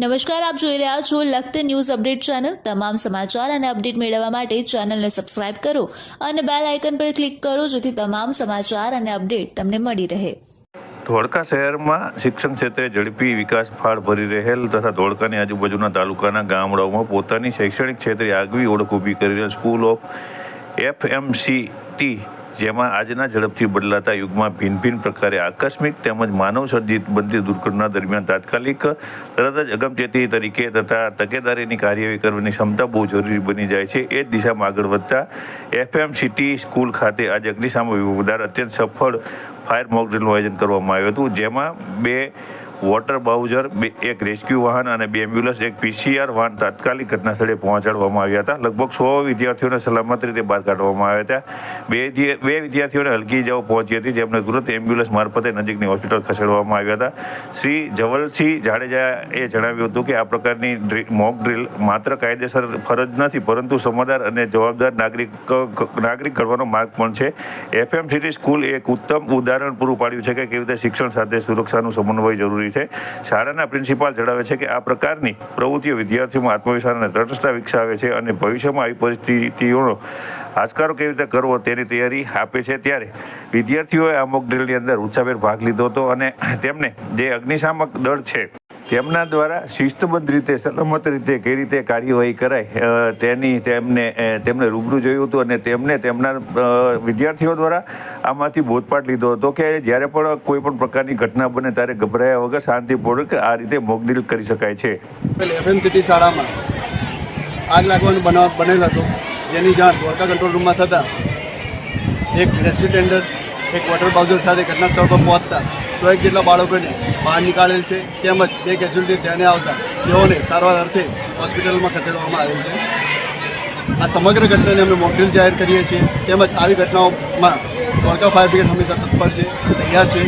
નમસ્કાર, આપ જોઈ રહ્યા છો લખત ન્યૂઝ અપડેટ ચેનલ. તમામ સમાચાર અને અપડેટ મેળવવા માટે ચેનલને સબસ્ક્રાઇબ કરો અને બેલ આઇકન પર ક્લિક કરો જેથી તમામ સમાચાર અને અપડેટ તમને મળી રહે. ધોળકા શહેરમાં શિક્ષણ ક્ષેત્રે ઝડપી વિકાસ ફાળ ભરી રહેલ તથા ધોળકાની આજુબાજુના તાલુકાના ગામડાઓમાં પોતાની શૈક્ષણિક ક્ષેત્રે આગવી ઓળખ ઊભી કરી રહેલ સ્કૂલ ઓફ એફએમસીટી જેમાં આજના ઝડપથી બદલાતા યુગમાં ભિન્ન ભિન્ન પ્રકારે આકસ્મિક તેમજ માનવ સર્જિત બનતી દુર્ઘટના દરમિયાન તાત્કાલિક તરત જ અગમચેતી તરીકે તથા તકેદારીની કાર્યવાહી કરવાની ક્ષમતા બહુ જરૂરી બની જાય છે. એ જ દિશામાં આગળ વધતા એફએમ સિટી સ્કૂલ ખાતે આજે અગ્નિશામક વિભાગ અત્યંત સફળ ફાયર મોકડ્રીલનું આયોજન કરવામાં આવ્યું હતું, જેમાં બે વોટર બાઉઝર, બે, એક રેસ્ક્યુ વાહન અને બે એમ્બ્યુલન્સ, એક પીસીઆર વાહન તાત્કાલિક ઘટના સ્થળે પહોંચાડવામાં આવ્યા હતા. લગભગ સો વિદ્યાર્થીઓને સલામત રીતે બહાર કાઢવામાં આવ્યા હતા. બે બે વિદ્યાર્થીઓને હલકી ઇજાઓ પહોંચી હતી, જેમને તુરંત એમ્બ્યુલન્સ મારફતે નજીકની હોસ્પિટલ ખસેડવામાં આવ્યા હતા. શ્રી જવલસિંહ જાડેજાએ જણાવ્યું હતું કે આ પ્રકારની મોક ડ્રીલ માત્ર કાયદેસર ફરજ નથી, પરંતુ સમજદાર અને જવાબદાર નાગરિક નાગરિક ઘડવાનો માર્ગ પણ છે. એફએમસીટી સ્કૂલ એક ઉત્તમ ઉદાહરણ પૂરું પાડ્યું છે કે કેવી રીતે શિક્ષણ સાથે સુરક્ષાનું સમન્વય જરૂરી છે. શાળાના પ્રિન્સિપાલ જણાવે છે કે આ પ્રકારની પ્રવૃત્તિઓ વિદ્યાર્થીઓમાં આત્મવિશ્વાસ અને દ્રઢતા વિકસાવે છે અને ભવિષ્યમાં આવી પરિસ્થિતિઓનો આજકારો કેવી રીતે કરવો તેની તૈયારી આપે છે. ત્યારે વિદ્યાર્થીઓએ આ મોક ડ્રીલની અંદર ઉત્સાહભેર ભાગ લીધો હતો અને તેમને જે અગ્નિશામક દળ છે તેમના દ્વારા શિસ્તબદ્ધ રીતે, સલામત રીતે કઈ રીતે કાર્યવાહી કરાય તેની તેમને તેમને રૂબરૂ જોયું હતું અને તેમને તેમના વિદ્યાર્થીઓ દ્વારા આમાંથી બોધપાઠ લીધો હતો કે જ્યારે પણ કોઈ પણ પ્રકારની ઘટના બને ત્યારે ગભરાયા વગર શાંતિપૂર્વક આ રીતે મોકડીલ કરી શકાય છે. એફએમસીટી શાળામાં આગ લાગવાનું બનાવ બનેલ હતો, જેની જાણ વોટર કંટ્રોલ રૂમમાં થતાં એક રેસ્ક્યુ ટેન્ડર, એક વોટર બાઉઝર સાથે ઘટના સ્થળ પર પહોંચતા સો એક જેટલા બાળકોને બહાર નીકાળેલ છે, તેમજ બે કેજ્યુઅલિટી ધ્યાને આવતા તેઓને સારવાર અર્થે હોસ્પિટલમાં ખસેડવામાં આવેલ છે. આ સમગ્ર ઘટનાને અમે મોકડ્રીલ જાહેર કરીએ છીએ. તેમજ આવી ઘટનાઓમાં ધોળકા ફાયર બ્રિગેડ હંમેશા તત્પર છે, તૈયાર છે.